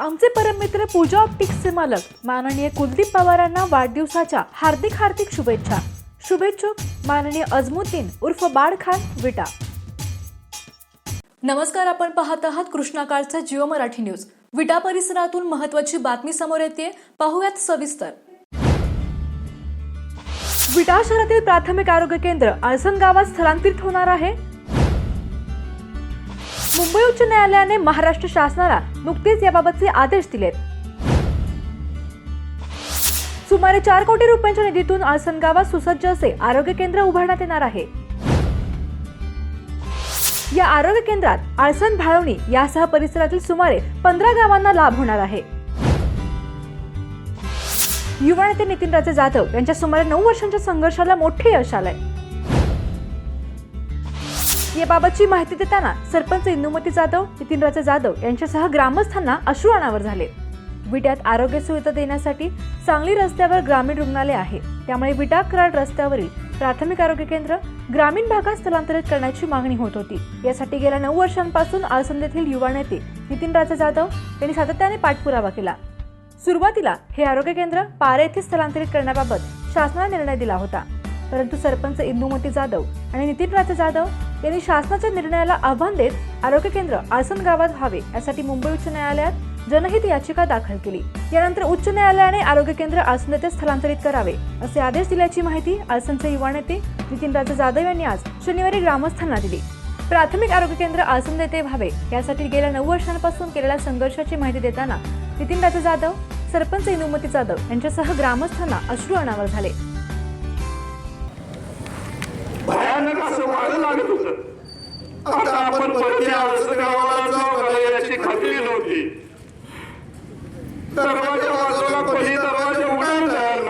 आमचे परममित्र पूजा ऑप्टिक्सचे मालक माननीय कुलदीप पवारांना वाढदिवसाच्या हार्दिक हार्दिक शुभेच्छा. शुभेच्छुक माननीय अजमुद्दीन उर्फ बाड खान विटा. नमस्कार आपण पाहत आहात कृष्णाकाळचा जिओ मराठी न्यूज. विटा परिसरातून महत्वाची बातमी समोर येते पाहूयात सविस्तर. विटा शहरातील प्राथमिक आरोग्य केंद्र आळसण गावात स्थलांतरित होणार आहे. मुंबई उच्च न्यायालयाने महाराष्ट्र शासनाला नुकतेच याबाबतचे आदेश दिलेत. सुमारे चार कोटी रुपयांच्या निधीतून आळसनगावात सुसज्ज असे आरोग्य केंद्र उभारण्यात येणार आहे. या आरोग्य केंद्रात आळसण भाळवणी यासह परिसरातील सुमारे पंधरा गावांना लाभ होणार आहे. युवा नेते नितीन राजे जाधव यांच्या सुमारे नऊ वर्षांच्या संघर्षाला मोठे यश आलंय. याबाबतची माहिती देताना सरपंच इंदुमती जाधव नितीनराजे जाधव यांच्यासह ग्रामस्थांना अश्रू अनावर झाले. विट्यात आरोग्य सुविधा देण्यासाठी सांगली रस्त्यावर ग्रामीण रुग्णालय आहे. त्यामुळे विटा कराड रस्त्यावरील प्राथमिक आरोग्य केंद्र ग्रामीण भागात स्थलांतरित करण्याची मागणी होत होती. यासाठी गेल्या नऊ वर्षांपासून आळसंद येथील युवा नेते नितीनराजे जाधव यांनी सातत्याने पाठपुरावा केला. सुरुवातीला हे आरोग्य केंद्र पारे येथे स्थलांतरित करण्याबाबत शासनाने निर्णय दिला होता. परंतु सरपंच इंदुमती जाधव आणि नितीनराजे जाधव यांनी शासनाच्या निर्णयाला आव्हान देत आरोग्य केंद्र आसन गावात व्हावे यासाठी मुंबई उच्च न्यायालयात जनहित याचिका दाखल केली. यानंतर उच्च न्यायालयाने आरोग्य केंद्र आसन येथे स्थलांतरित करावे असे आदेश दिल्याची माहिती आसनचे युवा नेते नितीनराजे जाधव यांनी आज शनिवारी ग्रामस्थांना दिली. प्राथमिक आरोग्य केंद्र आसन येथे व्हावे यासाठी गेल्या नऊ वर्षांपासून केलेल्या संघर्षाची माहिती देताना नितीनराजे जाधव सरपंच इंदुमती जाधव यांच्यासह ग्रामस्थांना अश्रू अनावर झाले. भयानक असं वाढू लागत होत. आता आपण परत या आळसं गावाला जाऊ का याची खात्री नव्हती. दरवाजा वाजवला कोणी दरवाजा उघडायला तयार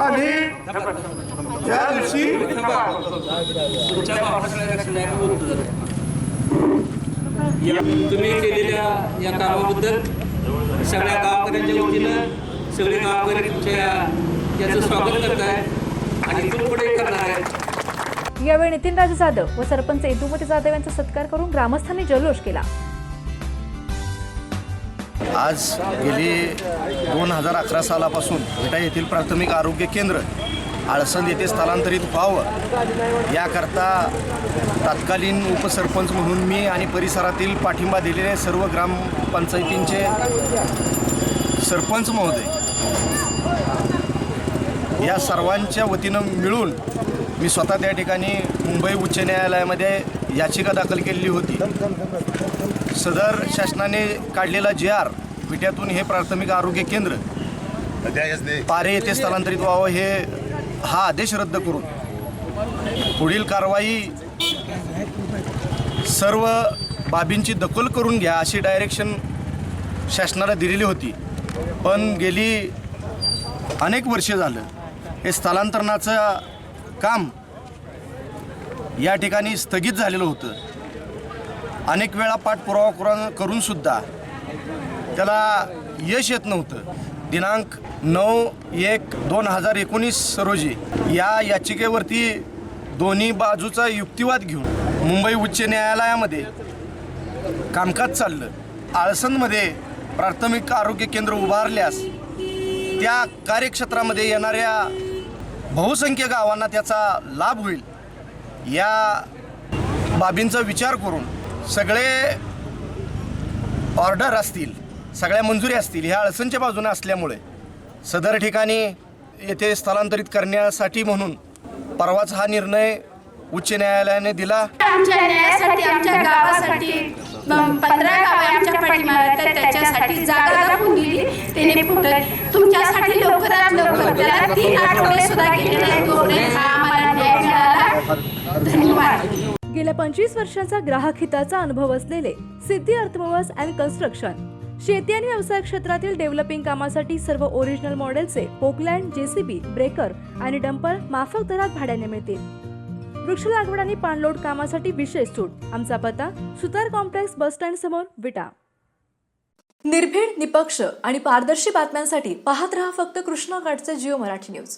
आणि त्या दिवशी तुम्ही केलेल्या या कामाबद्दल सगळ्या गावकऱ्यांच्या वतीनं सगळे गावकरी तुमच्या याचं स्वागत करत आहेत आणि इथून पुढे करणार आहेत. यावेळी नितीनराजे जाधव व सरपंच इंदुमती जाधव यांचा सत्कार करून ग्रामस्थांनी जल्लोष केला. आज गेली दोन हजार अकरा सालापासून विटा येथील प्राथमिक आरोग्य केंद्र आळसंद येथे स्थलांतरित व्हावं. याकरता तत्कालीन उपसरपंच म्हणून मी आणि परिसरातील पाठिंबा दिलेले सर्व ग्रामपंचायतींचे सरपंच महोदय या सर्वांच्या वतीनं मिळून मी स्वतः त्या ठिकाणी मुंबई उच्च न्यायालयामध्ये याचिका दाखल केलेली होती. सदर शासनाने काढलेला जे आर विट्यातून हे प्राथमिक आरोग्य केंद्र पारे येथे स्थलांतरित व्हावं हे हा आदेश रद्द करून पुढील कारवाई सर्व बाबींची दखल करून घ्या अशी डायरेक्शन शासनाला दिलेली होती. पण गेली अनेक वर्षे झालं. हे स्थलांतरणाचं काम या ठिकाणी स्थगित झालेलं होतं. अनेक वेळा पाठपुरावा करून करूनसुद्धा त्याला यश येत नव्हतं. दिनांक नऊ एक दोन हजार एकोणीस रोजी या याचिकेवरती दोन्ही बाजूचा युक्तिवाद घेऊन मुंबई उच्च न्यायालयामध्ये कामकाज चाललं. आळसनमध्ये प्राथमिक आरोग्य केंद्र उभारल्यास त्या कार्यक्षेत्रामध्ये येणाऱ्या बहुसंख्य गावांना त्याचा लाभ होईल. या बाबींचा विचार करून सगळे ऑर्डर असतील सगळ्या मंजुरी असतील ह्या अडचणच्या बाजूने असल्यामुळे सदर ठिकाणी येथे स्थलांतरित करण्यासाठी म्हणून परवाच हा निर्णय उच्च न्यायालयाने दिला. आमच्या न्यायासाठी आमच्या गावासाठी पंधरा गावे आमच्या पाठीमागे तर त्याच्यासाठी जागा दाखवून दिली. त्याने फुटत तुमच्यासाठी लवकरात लवकर त्याला तीन आठवडे सुद्धा गेले नाही तोपर्यंत हा आम्हाला न्याय मिळाला. धन्यवाद. गेल्या पंचवीस वर्षांचा ग्राहक हिताचा अनुभव असलेले सिद्धी अर्थमोबाईल्स अँड कन्स्ट्रक्शन शेती आणि व्यवसाय क्षेत्रातील डेव्हलपिंग कामासाठी सर्व ओरिजिनल मॉडेलचे पोकलँड जेसीबी ब्रेकर आणि डंपर माफक दरात भाड्याने मिळतील. वृक्ष लागवड आणि पाणलोट कामासाठी विशेष सूट. आमचा पत्ता सुतार कॉम्प्लेक्स बस स्टँड समोर विटा. निर्भीड निपक्ष आणि पारदर्शी बातम्यांसाठी पाहत रहा फक्त कृष्णा जिओ मराठी न्यूज.